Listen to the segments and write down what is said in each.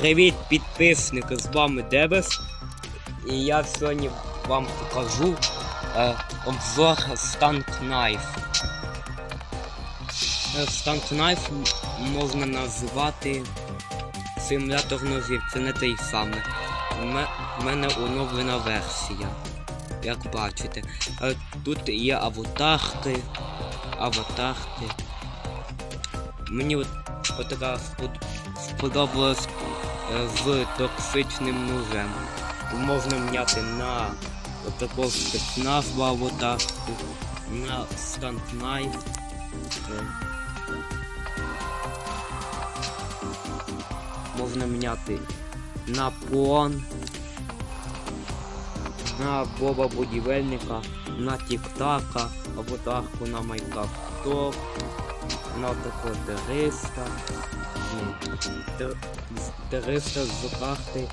Привіт, підписники! З вами Дебес. І я сьогодні вам покажу е, обзор Stank Knife. Е, Stank Knife можна називати симулятор ножів, це не той самий. У мене оновлена версія. Як бачите. Е, Тут є аватарки. Аватарки. Мені от, от така сподобалась е, з токсичним ножем. Можна міняти на отаку спецназу аватарку, на станкнайф. Можна міняти на пон, на Боба будівельника, на Тіктака, аватарку на Майкрафтов, на такого териста. Ні, тер- з- Териста з карти.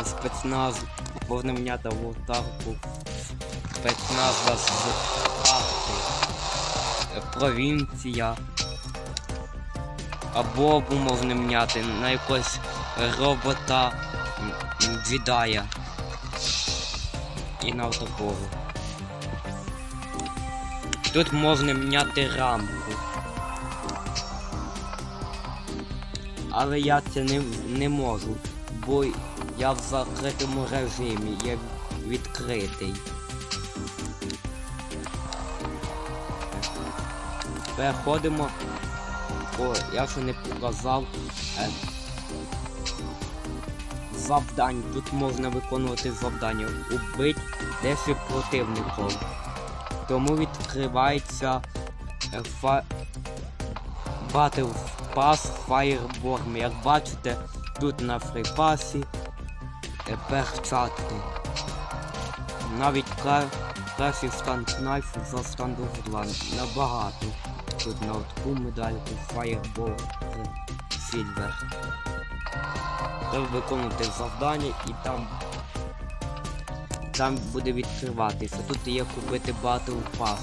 Е, Спецназ. Можна міняти аватарку. Спецназа з карти. Е, Провінція. Або міняти на якогось робота м. І на такого. Тут можна міняти рамку. Але я це не, не можу, бо я в закритому режимі, я відкритий. Переходимо. О, я ще не показав. Е, завдань. Тут можна виконувати завдання. Убить 10 противників. Тому відкривається фа... Battle Pass Fireborn. Як бачите, тут на фріпасі е, перчатки. Навіть кра... кращий стан кнайфу за станду 2 набагато. Тут на таку медальку Fireball Silver. Треба виконувати завдання і там там буде відкриватися. Тут є купити Battle Pass.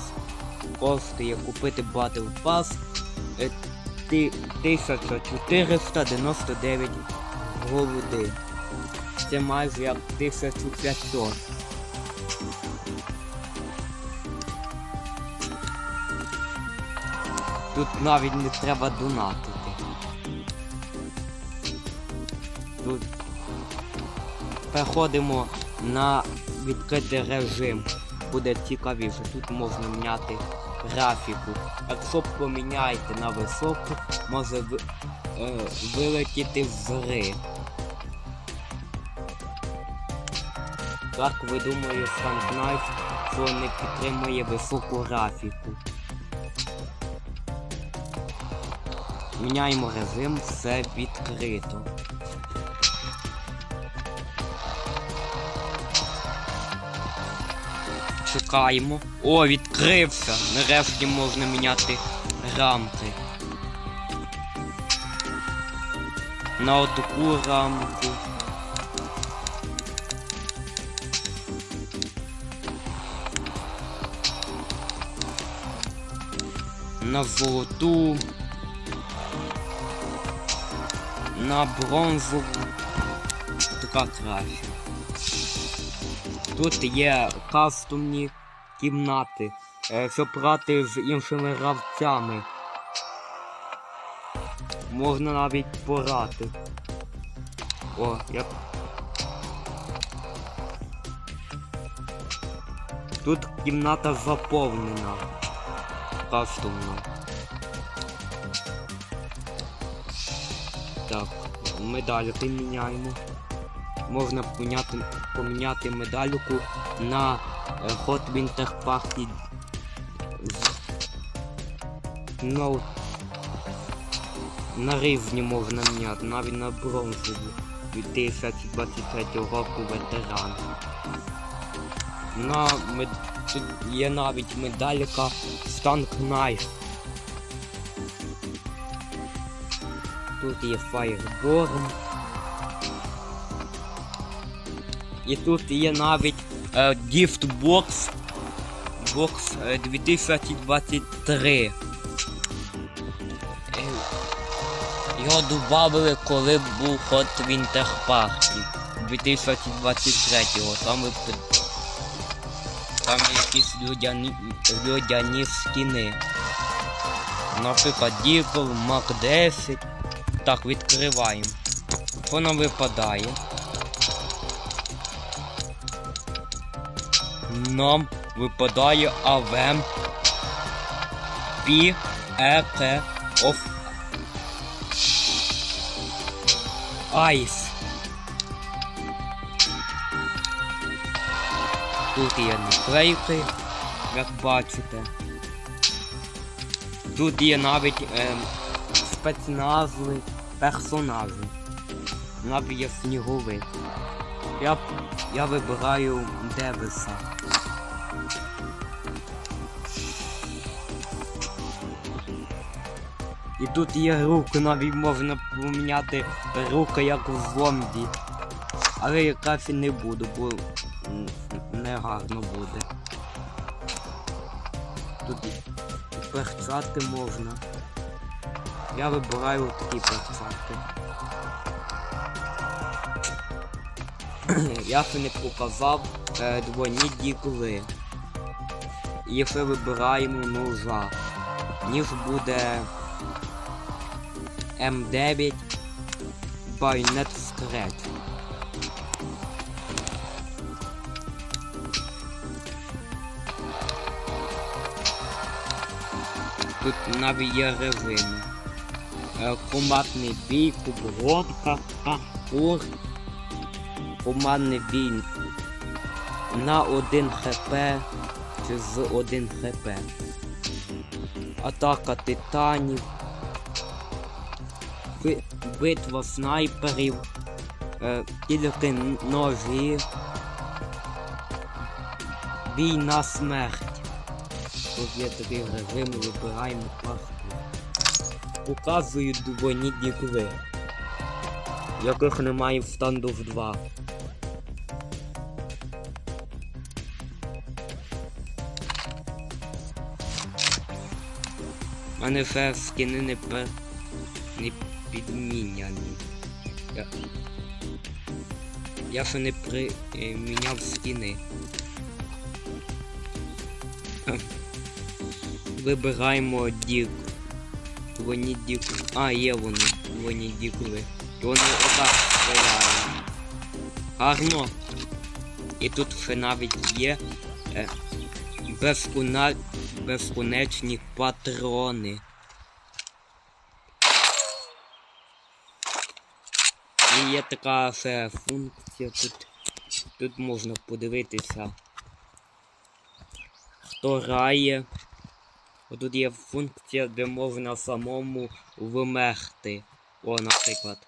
Коштує купити Battle Pass е, ти- 1499 голуди. Це майже як 1500. Тут навіть не треба донатити. Тут переходимо на відкритий режим. Буде цікавіше. Тут можна міняти графіку. Якщо поміняєте на високу, може ви, е, вилетіти з гри. Так видумує Станкнайф, що не підтримує високу графіку. Міняємо режим, все відкрито. Чекаємо. О, відкрився! Нарешті можна міняти рамки. На отаку рамку. На золоту. На бронзову. Така краще. Тут є кастомні кімнати, е, щоб грати з іншими гравцями. Можна навіть порати. О, як. Тут кімната заповнена. Кастомно. Так, медальки міняємо можна поміняти, поміняти медальку на е, Hot Party. Ну, на різні можна міняти, навіть на бронзову 2023 року ветеран. На мед... Тут є навіть медалька Stank Knife. Тут є Fireborn. І тут є навіть е, гіфтбокс е, 2023. Е, Його додали, коли був ход в інтерпаркі 2023-го. Там, там якісь людяні, людяні скіни. Наприклад, Діпл, Мак 10. Так, відкриваємо. Що випадає? Нам випадає Авем Пі Е Оф Айс. Тут є наклейки, як бачите. Тут є навіть ем, спецназви, персонажі. Навіть є сніговик. Я, я вибираю Девиса. І тут є руки, навіть можна поміняти руки як в зомбі. Але я кафі не буду, бо не гарно буде. Тут перчати можна. Я вибираю такі перчати. Я ще не показав е, двойні дігли. І ще вибираємо ножа. Ніж буде М9 Bayonet Scratch. Тут навіть є режими. Е, Командний бій, кубгонка, паркур, командний бій на 1 хп чи з 1 хп. Атака титанів. Би- Битва снайперів. Е, Тільки ножі. Бій на смерть. Тут є такий режим, вибираємо паркур. Показую двойні дікли. Яких немає в стандоф 2. У мене ще скини не не підміняні. Я, я ще не приміняв скини. Хм. Вибираємо дік. Вони дік. А, є вони. Вони дікли. І вони отак стріляють. Гарно. І тут ще навіть є е, безконечні патрони. І є така ще функція тут. Тут можна подивитися. Хто грає. Отут є функція, де можна самому вмерти. О, наприклад.